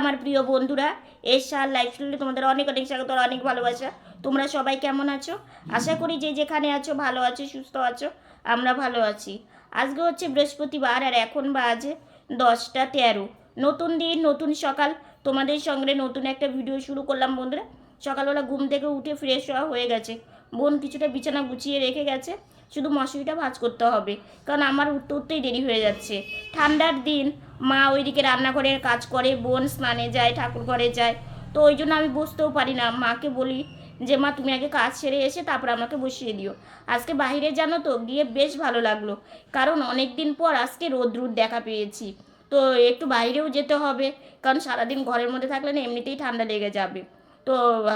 আমার প্রিয় বন্ধুরা এশার লাইফস্টাইলে তোমাদের অনেক অনেক স্বাগত অনেক ভালোবাসা। তোমরা সবাই কেমন আছো? আশা করি যে যেখানে আছো, ভালো আছো, সুস্থ আছো, আমরা ভালো আছি। আজকে হচ্ছে বৃহস্পতিবার, আর এখন বাজে দশটা তেরো। নতুন দিন, নতুন সকাল। তোমাদের সঙ্গে নতুন একটা ভিডিও শুরু করলাম বন্ধুরা। সকালবেলা ঘুম থেকে উঠে ফ্রেশ হওয়া হয়ে গেছে। বোন কিছুটা বিছানা গুছিয়ে রেখে গেছে। শুধু মশারিটা ভাঁজ করতে হবে। কারণ আমার উঠতে উঠতেই দেরি হয়ে যাচ্ছে। ঠান্ডার দিন, মা ওইদিকে রান্নাঘরের কাজ করে, বোন স্নানে যায়, ঠাকুর ঘরে যায়। তো ওই জন্য আমি বসতেও পারি না। মাকে বলি যে, মা, তুমি আগে কাজ সেরে এসে তারপর আমাকে বসিয়ে দিও। আজকে বাইরে জানো তো, গিয়ে বেশ ভালো লাগল। কারণ অনেক দিন পর আজকে রোদ রুদ দেখা পেয়েছি। তো একটু বাইরেও যেতে হবে, কারণ সারাদিন ঘরের মধ্যে থাকলে না এমনিতেই ঠান্ডা লেগে যাবে। তো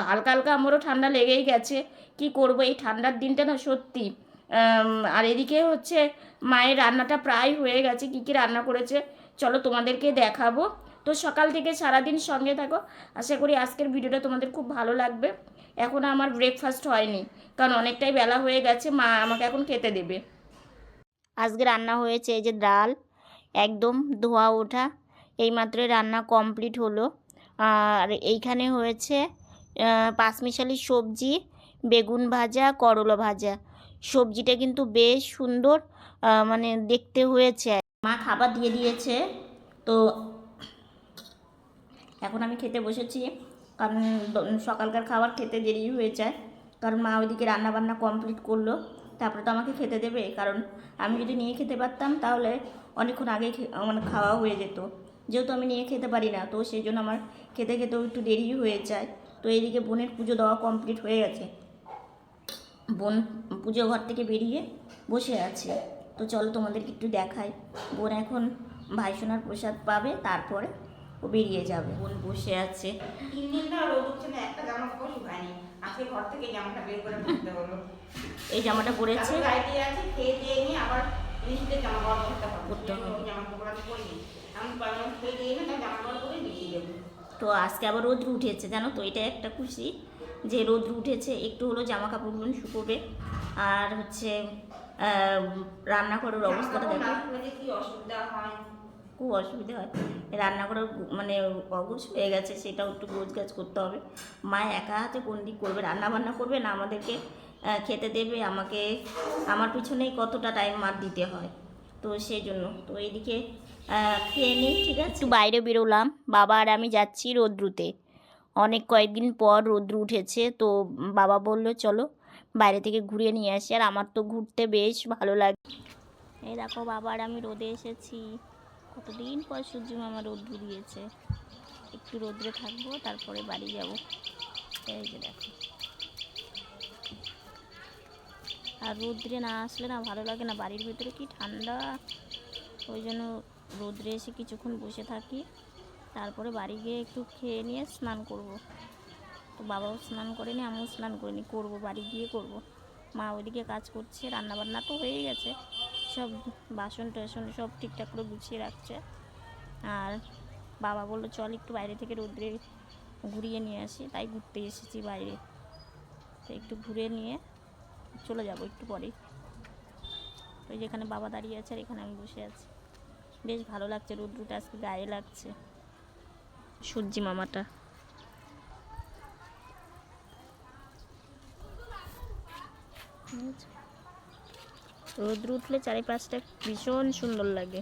হালকা হালকা আমারও ঠান্ডা লেগেই গেছে। কি করব? এই ঠান্ডার দিনটা না সত্যি আর এদিকে হচ্ছে মায়ের রান্নাটা প্রায় হয়ে গেছে, কী কী রান্না করেছে, চলো তোমাদেরকে দেখাবো। তো সকাল থেকে সারাদিন সঙ্গে থাকো, আশা করি আজকের ভিডিওটা তোমাদের খুব ভালো লাগবে। এখন আমার ব্রেকফাস্ট হয়নি, কারণ অনেকটাই বেলা হয়ে গেছে, মা আমাকে এখন খেতে দেবে। আজকে রান্না হয়েছে এই যে ডাল, একদম ধোয়া ওঠা, এইমাত্র রান্না কমপ্লিট হলো। আর এইখানে হয়েছে পাঁচমিশালি সবজি, বেগুন ভাজা, করলা ভাজা। সবজিটা কিন্তু বেশ সুন্দর মানে দেখতে হয়েছে। মা খাবার দিয়ে দিয়েছে, তো এখন আমি খেতে বসেছি, কারণ সকালকার খাবার খেতে দেরি হয়ে যায়, কারণ মা ওইদিকে রান্না বান্না কমপ্লিট করল, তারপরে তো আমাকে খেতে দেবে, কারণ আমি যদি নিয়ে খেতে পারতাম তাহলে অনেকক্ষণ আগে মানে খাওয়া হয়ে যেত। যেহেতু আমি নিয়ে খেতে পারি না, তো সেই জন্য আমার খেতে খেতেও একটু দেরি হয়ে যায়। তো এইদিকে বোনের পুজো দেওয়া কমপ্লিট হয়ে গেছে। বোন পুজো ঘর থেকে বেরিয়ে বসে আছে। তো চলো তোমাদেরকে একটু দেখাই। বোন এখন ভাইসোনার প্রসাদ পাবে তারপরে ও বেরিয়ে যাবে। বোন বসে আছে। তিন দিন ধরে রোদ উঠছে না একটা জামা কাপড় শুকায়নি। আজকে ঘর থেকে জামাটা বের করে পরতে হলো। এই জামাটা পরেছে। তারপর আছে খেয়ে দিয়ে নিয়ে আবার জিনিসদের জামা কাপড় পরতে হবে। পরতে হবে। জামা কাপড় আমি পরিনি। আমি পারলাম খেয়ে দিয়ে না জামা কাপড় পরে বেরিয়ে যাব। তো আজকে আবার রোদ্র উঠেছে জানো তো? এটা একটা খুশি যে রোদ্র উঠেছে একটু হলো জামা কাপড়গুলো শুকোবে। আর হচ্ছে রান্নাঘরের অবস্থাটা দেখো। না শুকলে যে কি অসুবিধা হয়? খুব অসুবিধা হয়। রান্নাঘরের মানে অগুছ হয়ে গেছে সেটাও একটু গোছ গাছ করতে হবে। মা একা হাতে কোন দিক করবে রান্না বান্না করবে না আমাদেরকে খেতে দেবে। আমাকে আমার পিছনেই কতটা টাইম মার দিতে হয়। তো সেই জন্য তো এইদিকে খেয়ে নিই ঠিক আছে? একটু বাইরে বেরোলাম। বাবা আর আমি যাচ্ছি রোদ্রুতে। অনেক কয়েকদিন পর রোদ্রু উঠেছে তো বাবা বলল চলো বাইরে থেকে ঘুরিয়ে নিয়ে আসি। আর আমার তো ঘুরতে বেশ ভালো লাগে। এই দেখো বাবা, আর আমি রোদে এসেছি। কতদিন পর সূর্য মামা রোদ্রু দিয়েছে একটু রোদ্রে থাকব, তারপরে বাড়ি যাব। এই যে দেখো। আর রোদ্রে না আসলে না ভালো লাগে না। বাড়ির ভেতরে কি ঠান্ডা? ওই জন্য রোদ্রে এসে কিছুক্ষণ বসে থাকি। তারপরে বাড়ি গিয়ে একটু খেয়ে নিয়ে স্নান করব। তো বাবাও স্নান করেনি, আমিও স্নান করিনি, করব, বাড়ি গিয়ে করব। মা ওইদিকে কাজ করছে, রান্নাবান্না তো হয়ে গেছে। সব বাসন টাসন সব ঠিকঠাক করে গুছিয়ে রাখছে। আর বাবা বলল, চল একটু বাইরে থেকে রোদ্রে ঘুরিয়ে নিয়ে আসি। তাই ঘুরতে এসেছি বাইরে। তো একটু ঘুরে নিয়ে চলে যাব একটু পরেই ওই যেখানে বাবা দাঁড়িয়ে আছে আর এখানে আমি বসে আছি। বেশ ভালো লাগছে রোদ্রুটা, আজকে গায়ে লাগছে। সূর্যি মামাটা। রোদ্র উঠলে চারিপাশটা ভীষণ সুন্দর লাগে।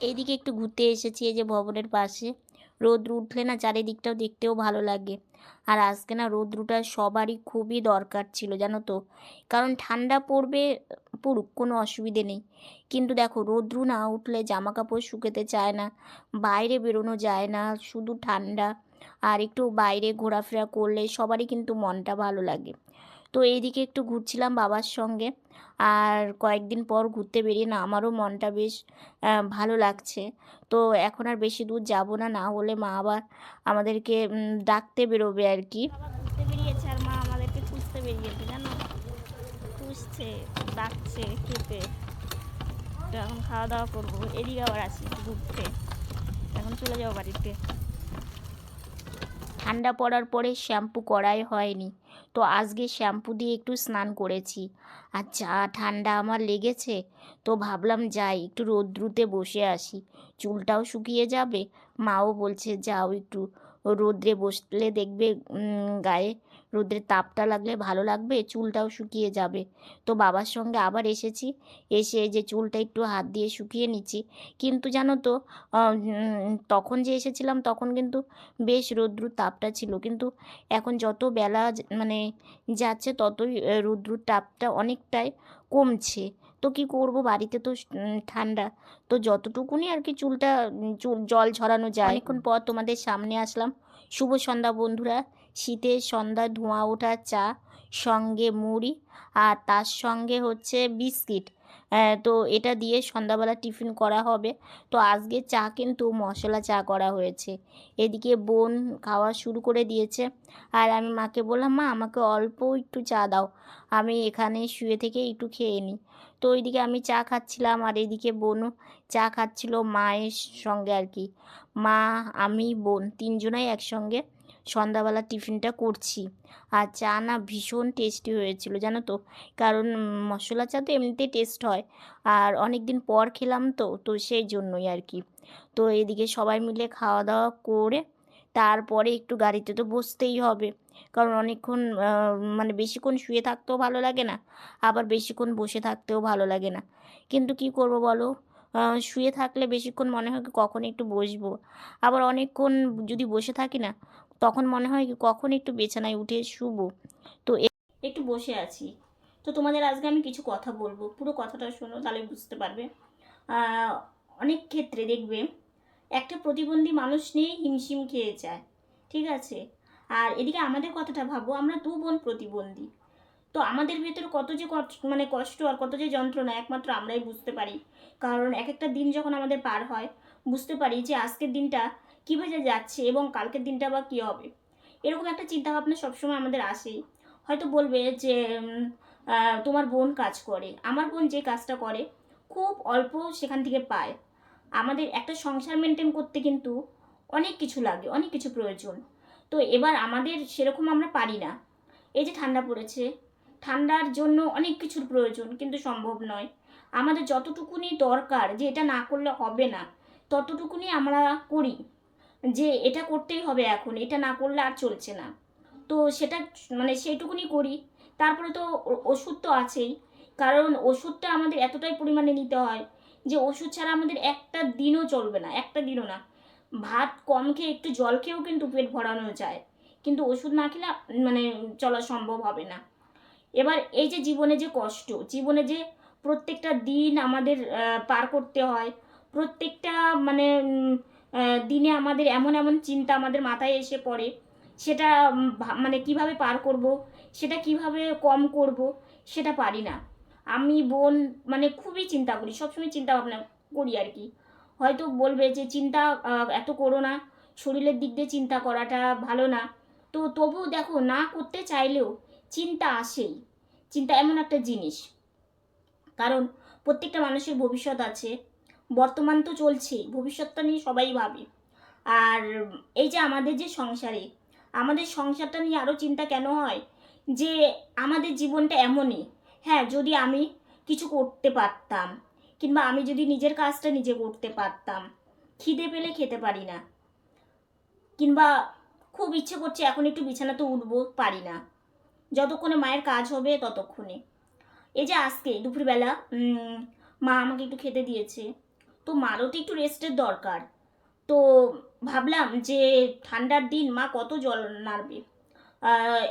এইদিকে একটু ঘুরতে এসেছি, এই যে ভবনের পাশে। রোদ্র উঠলে না চারিদিকটাও দেখতেও ভালো লাগে। আর আজকে না রোদ্রুটা সবারই খুবই দরকার ছিল, জানো তো। কারণ ঠান্ডা পড়বে পড়ুক, কোনো অসুবিধে নেই। কিন্তু দেখো, রোদ্রু না উঠলে জামা কাপড় শুকাতে চায় না, বাইরে বেরোনো যায় না, শুধু ঠান্ডা। আর একটু বাইরে ঘোরাফেরা করলে সবারই কিন্তু মনটা ভালো লাগে। তো এইদিকে একটু ঘুরছিলাম বাবার সঙ্গে। আর কয়েকদিন পর ঘুরতে বেরিয়ে না, আমারও মনটা বেশ ভালো লাগছে। তো এখন আর বেশি দূর যাব না না হলে মা আবার আমাদেরকে ডাকতে বেরোবে আর কি। ঘুরতে বেরিয়েছে আর মা আমাদেরকে খুঁজতে বেরিয়েছে, জানো? খুঁজছে। ডাকছে খেতে। তো এখন খাওয়া দাওয়া করব। এদিকে আবার আসি ঘুরতে। এখন চলে যাব বাড়িতে। ঠান্ডা পড়ার পরে শ্যাম্পু করাই হয়নি। তো আজকে শ্যাম্পু দিয়ে একটু স্নান করেছি। আর যা ঠান্ডা আমার লেগেছে, তো ভাবলাম যাই, একটু রোদ্রুতে বসে আসি। চুলটাও শুকিয়ে যাবে। মাও বলছে, যাও একটু রোদ্রে বসলে দেখবে গায়ে রোদ্রের তাপটা লাগলে ভালো লাগবে, চুলটাও শুকিয়ে যাবে। তো বাবার সঙ্গে আবার এসেছি, এসে যে চুলটা একটু হাত দিয়ে শুকিয়ে নিচ্ছি। কিন্তু জানো তো তখন যে এসেছিলাম তখন কিন্তু বেশ রৌদ্রুর তাপটা ছিল। কিন্তু এখন যত বেলা মানে যাচ্ছে ততই রৌদ্রুর তাপটা অনেকটাই কমছে। তো কি করব? বাড়িতে তো ঠান্ডা। তো যতটুকুনি আর কি চুলটা চুল, জল ঝরানো যায়। অনেকক্ষণ পর তোমাদের সামনে আসলাম। শুভ সন্ধ্যা বন্ধুরা। শীতের সন্ধ্যা ধোঁয়া ওঠা চা, সঙ্গে মুড়ি আর তার সঙ্গে হচ্ছে বিস্কিট। তো এটা দিয়ে সন্ধ্যাবেলা টিফিন করা হবে। তো আজকে চা কিন্তু মশলা চা করা হয়েছে। এদিকে বোন খাওয়া শুরু করে দিয়েছে। আর আমি মাকে বললাম, মা, আমাকে অল্প একটু চা দাও। আমি এখানে শুয়ে থেকে একটু খেয়ে নিই। তো ওইদিকে আমি চা খাচ্ছিলাম আর এদিকে বোনও চা খাচ্ছিল মায়ের সঙ্গে আর কি। মা, আমি, বোন তিনজনাই একসঙ্গে সন্ধ্যাবেলা টিফিনটা করছি। আর চা না ভীষণ টেস্টি হয়েছিল, জানো তো? কারণ মশলা চা তো এমনিতেই টেস্ট হয়। আর অনেক দিন পর খেলাম তো তো সেই জন্যই আর কি। তো এদিকে সবাই মিলে খাওয়া দাওয়া করে, তারপরে একটু গাড়িতে তো বসতেই হবে। কারণ অনেকক্ষণ মানে বেশিক্ষণ শুয়ে থাকতেও ভালো লাগে না, আবার বেশিক্ষণ বসে থাকতেও ভালো লাগে না। কিন্তু কি করব বলো? শুয়ে থাকলে বেশিক্ষণ মনে হয় কখন একটু বসবো? আবার অনেকক্ষণ যদি বসে থাকি না তখন মনে হয় কখন একটু বিছানায় উঠে শুবো। তো একটু বসে আছি। তো তোমাদের আজকে আমি কিছু কথা বলব। পুরো কথাটা শোনো, তাহলে বুঝতে পারবে। অনেক ক্ষেত্রে দেখবে, একটা প্রতিবন্ধী মানুষ নিয়ে হিমশিম খেয়ে যায়, ঠিক আছে? আর এদিকে আমাদের কথাটা ভাবো, আমরা দু বোন প্রতিবন্ধী। তো আমাদের ভেতরে কত যে মানে কষ্ট আর কত যে যন্ত্রণা, একমাত্র আমরাই বুঝতে পারি। কারণ এক একটা দিন যখন আমাদের পার হয়, বুঝতে পারি যে আজকের দিনটা কীভাবে যাচ্ছে এবং কালকের দিনটা বা কী হবে? এরকম একটা চিন্তাভাবনা সবসময় আমাদের আসেই। হয়তো বলবে যে তোমার বোন কাজ করে। আমার বোন যে কাজটা করে, খুব অল্প সেখান থেকে পায়। আমাদের একটা সংসার মেনটেন করতে কিন্তু অনেক কিছু লাগে, অনেক কিছু প্রয়োজন। তো এবার আমাদের সেরকম আমরা পারি না। এই যে ঠান্ডা পড়েছে, ঠান্ডার জন্য অনেক কিছুর প্রয়োজন, কিন্তু সম্ভব নয়। আমাদের যতটুকুনি দরকার যে এটা না করলে হবে না, ততটুকুনি আমরা করি। যে এটা করতেই হবে এখন, এটা না করলে আর চলছে না। তো সেটা মানে সেইটুকুনি করি। তারপরে তো ওষুধ তো আছেই। কারণ ওষুধটা আমাদের এতটাই পরিমাণে নিতে হয় যে ওষুধ ছাড়া আমাদের একটা দিনও চলবে না, একটা দিনও না। ভাত কম খেয়ে একটু জল খেয়েও কিন্তু পেট ভরানো যায়। কিন্তু ওষুধ না খেলে মানে চলা সম্ভব হবে না। এবার এই যে জীবনে যে কষ্ট, জীবনে যে প্রত্যেকটা দিন আমাদের পার করতে হয়, প্রত্যেকটা মানে দিনে আমাদের এমন এমন চিন্তা আমাদের মাথায় এসে পড়ে। সেটা মানে কীভাবে পার করব, সেটা কীভাবে কম করব, সেটা পারি না। আমি বোন মানে খুবই চিন্তা করি, সবসময় চিন্তা ভাবনা করি আর কি। হয়তো বলবে যে, চিন্তা এত করো না। শরীরের দিক দিয়ে চিন্তা করাটা ভালো না। তো তবুও দেখো, না করতে চাইলেও চিন্তা আসেই। চিন্তা এমন একটা জিনিস। কারণ প্রত্যেকটা মানুষের ভবিষ্যৎ আছে। বর্তমান তো চলছে ভবিষ্যৎটা নিয়ে সবাই ভাবে। আর এই যে আমাদের যে সংসারে, আমাদের সংসারটা নিয়ে আরও চিন্তা কেন হয়? যে আমাদের জীবনটা এমনই হ্যাঁ যদি আমি কিছু করতে পারতাম, কিংবা আমি যদি নিজের কাজটা নিজে করতে পারতাম, খিদে পেলে খেতে পারি না, কিংবা খুব ইচ্ছে করছে এখন একটু বিছানাতে উঠবো পারি না, যতক্ষণে মায়ের কাজ হবে ততক্ষণে। এই যে আজকে দুপুরবেলা মা আমাকে একটু খেতে দিয়েছে তো মারও তো একটু রেস্টের দরকার। তো ভাবলাম যে ঠান্ডার দিন মা কত জল নাড়বে।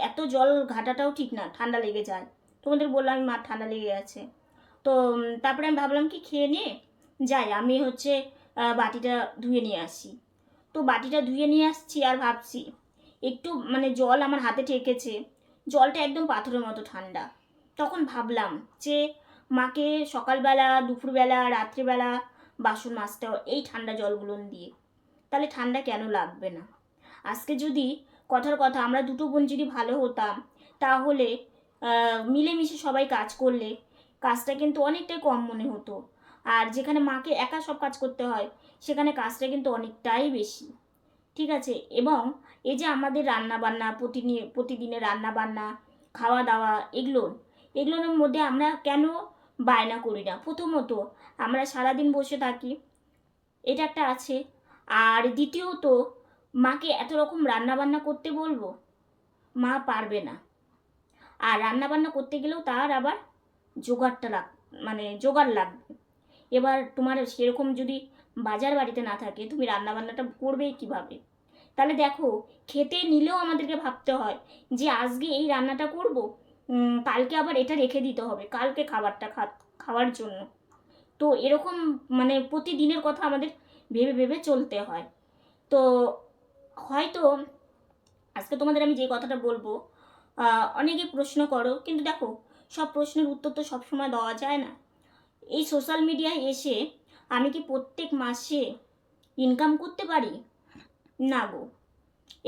এত জল ঘাটাটাও ঠিক না, ঠান্ডা লেগে যায়। তোমাদের বললাম, মা ঠান্ডা লেগে গেছে। তো তারপরে আমি ভাবলাম কি খেয়ে নিয়ে যাই। আমি হচ্ছে বাটিটা ধুয়ে নিয়ে আসি। তো বাটিটা ধুয়ে নিয়ে আসছি আর ভাবছি, একটু মানে জল আমার হাতে ঠেকেছে। জলটা একদম পাথরের মতো ঠান্ডা। তখন ভাবলাম যে মাকে সকালবেলা, দুপুরবেলা, রাত্রিবেলা বাসন হয় এই ঠান্ডা জলগুলো দিয়ে। তাহলে ঠান্ডা কেন লাগবে না? আজকে যদি কথার কথা আমরা দুটো বোন যদি ভালো হতাম, তাহলে মিলেমিশে সবাই কাজ করলে কাজটা কিন্তু অনেকটাই কম মনে হতো। আর যেখানে মাকে একা সব কাজ করতে হয়, সেখানে কাজটা কিন্তু অনেকটাই বেশি। ঠিক আছে? এবং এই যে আমাদের রান্না বান্না প্রতিদিন প্রতিদিনের রান্না বান্না খাওয়া দাওয়া এগুলো, এগুলোর মধ্যে আমরা কেন বায়না করি না। প্রথমত, আমরা সারাদিন বসে থাকি, এটা একটা আছে। আর দ্বিতীয়ত, মাকে এত রকম রান্নাবান্না করতে বলব, মা পারবে না। আর রান্নাবান্না করতে গেলেও তার আবার জোগাড়টা লাগ মানে জোগাড় লাগবে। এবার তোমার সেরকম যদি বাজার বাড়িতে না থাকে, তুমি রান্নাবান্নাটা করবে কীভাবে? তাহলে দেখো, খেতে নিলেও আমাদেরকে ভাবতে হয় যে, আজকে এই রান্নাটা করব কালকে আবার এটা রেখে দিতে হবে, কালকে খাবারটা খা, খাওয়ার জন্য। তো এরকম মানে প্রতিদিনের কথা আমাদের ভেবে ভেবে চলতে হয়। তো হয়তো আজকে তোমাদের আমি যে কথাটা বলব অনেকে প্রশ্ন করো, কিন্তু দেখো, সব প্রশ্নের উত্তর তো সবসময় দেওয়া যায় না। এই সোশ্যাল মিডিয়ায় এসে আমি কি প্রত্যেক মাসে ইনকাম করতে পারি? না গো,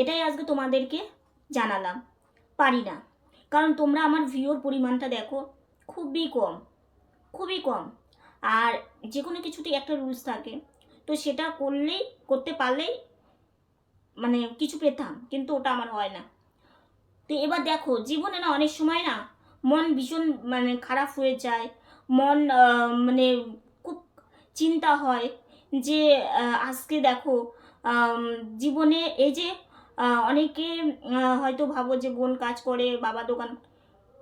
এটাই আজকে তোমাদেরকে জানালাম, পারি না। কারণ তোমরা আমার ভিউর পরিমাণটা দেখো খুবই কম খুবই কম। আর যে কোনো কিছুতেই একটা রুলস থাকে, তো সেটা করলেই, করতে পারলেই মানে কিছু পেতাম, কিন্তু ওটা আমার হয় না। তো এবার দেখো, জীবনে না অনেক সময় না মন ভীষণ মানে খারাপ হয়ে যায়, মন মানে খুব চিন্তা হয় যে আজকে দেখো জীবনে এই যে অনেকে হয়তো ভাবো যে বোন কাজ করে, বাবা দোকান,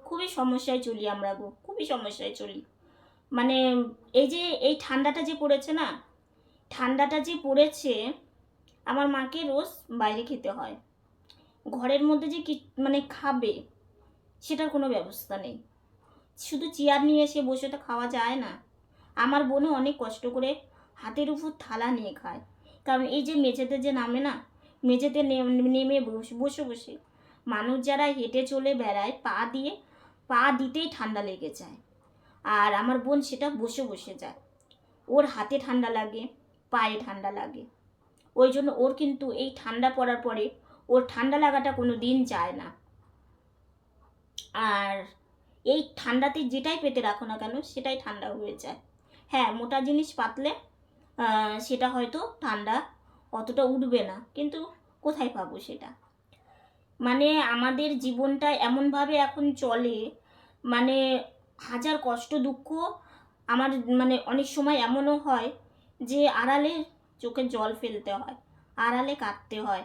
খুবই সমস্যায় চলি আমরা গো, খুবই সমস্যায় চলি। মানে এই যে, এই ঠান্ডাটা যে পড়েছে না, ঠান্ডাটা যে পড়েছে, আমার মাকে রোজ বাইরে খেতে হয়। ঘরের মধ্যে যে কি মানে খাবে, সেটার কোনো ব্যবস্থা নেই। শুধু চেয়ার নিয়ে এসে বসে তো খাওয়া যায় না। আমার বোনও অনেক কষ্ট করে হাতের উপর থালা নিয়ে খায়। কারণ এই যে মেঝেতে যে নামে না মেঝেতে নেমে বসে বসে মানুষ যারা হেঁটে চলে বেড়ায়, পা দিয়ে, পা দিতেই ঠান্ডা লেগে যায়। আর আমার বোন সেটা বসে বসে যায়। ওর হাতে ঠান্ডা লাগে, পায়ে ঠান্ডা লাগে। ওই জন্য ওর কিন্তু এই ঠান্ডা পড়ার পরে ওর ঠান্ডা লাগাটা কোনো দিন যায় না। আর এই ঠান্ডাতে যেটাই পেতে রাখো না কেন, সেটাই ঠান্ডা হয়ে যায়। হ্যাঁ মোটা জিনিস পাতলে সেটা হয়তো ঠান্ডা অতটা উঠবে না। কিন্তু কোথায় পাবো সেটা? মানে আমাদের জীবনটা এমনভাবে এখন চলে মানে হাজার কষ্ট, দুঃখ আমার মানে অনেক সময় এমনও হয় যে আড়ালে চোখে জল ফেলতে হয়, আড়ালে কাঁদতে হয়।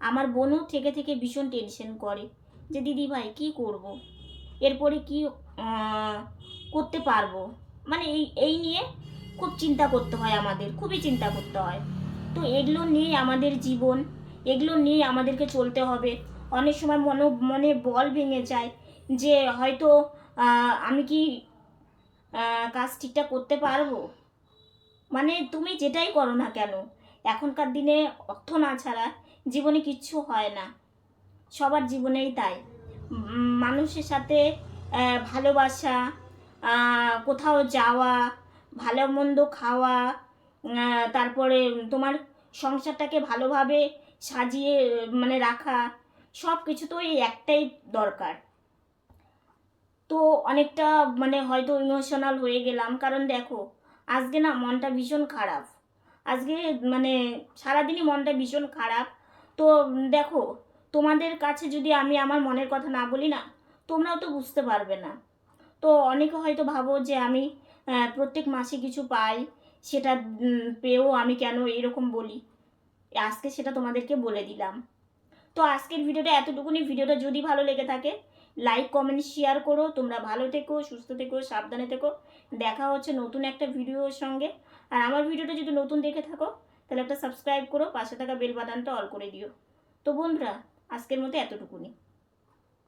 আমার বোনও থেকে থেকে ভীষণ টেনশন করে যে, দিদি ভাই, কী করব? এরপরে কি করতে পারব? মানে এই এই নিয়ে খুব চিন্তা করতে হয় আমাদের, খুবই চিন্তা করতে হয়। তো এগুলো নিয়েই আমাদের জীবন, এগুলো নিয়েই আমাদেরকে চলতে হবে। অনেক সময় মনে মনে বল ভেঙে যায় যে হয়তো আমি কি কাজ ঠিকঠাক করতে পারব? মানে তুমি যেটাই করো না কেন, এখনকার দিনে অর্থ না ছাড়া জীবনে কিচ্ছু হয় না। সবার জীবনেই তাই। মানুষের সাথে ভালোবাসা কোথাও যাওয়া, ভালো মন্দ খাওয়া তারপরে তোমার সংসারটাকে ভালোভাবে সাজিয়ে মানে রাখা সব কিছু তো এই একটাই দরকার। তো অনেকটা মানে হয়তো ইমোশনাল হয়ে গেলাম। কারণ দেখো, আজকে না মনটা ভীষণ খারাপ। আজকে মানে সারাদিনই মনটা ভীষণ খারাপ। তো দেখো, তোমাদের কাছে যদি আমি আমার মনের কথা না বলি না, তোমরাও তো বুঝতে পারবে না। তো অনেকে হয়তো ভাবো যে আমি প্রত্যেক মাসে কিছু পাই। সেটা পেয়েও আমি কেন এরকম বলি? আজকে সেটা তোমাদেরকে বলে দিলাম। তো আজকের ভিডিওটা এতটুকুনি। ভিডিওটা যদি ভালো লেগে থাকে লাইক কমেন্ট শেয়ার করো। তোমরা ভালো থেকো, সুস্থ থেকো, সাবধানে থেকো। দেখা হচ্ছে নতুন একটা ভিডিওর সঙ্গে। আর আমার ভিডিওটা যদি নতুন দেখে থাকো, তাহলে একটা সাবস্ক্রাইব করো, পাশে থাকা বেল বাটনটা অল করে দিও। তো বন্ধুরা, আজকের মতো এতটুকুনি।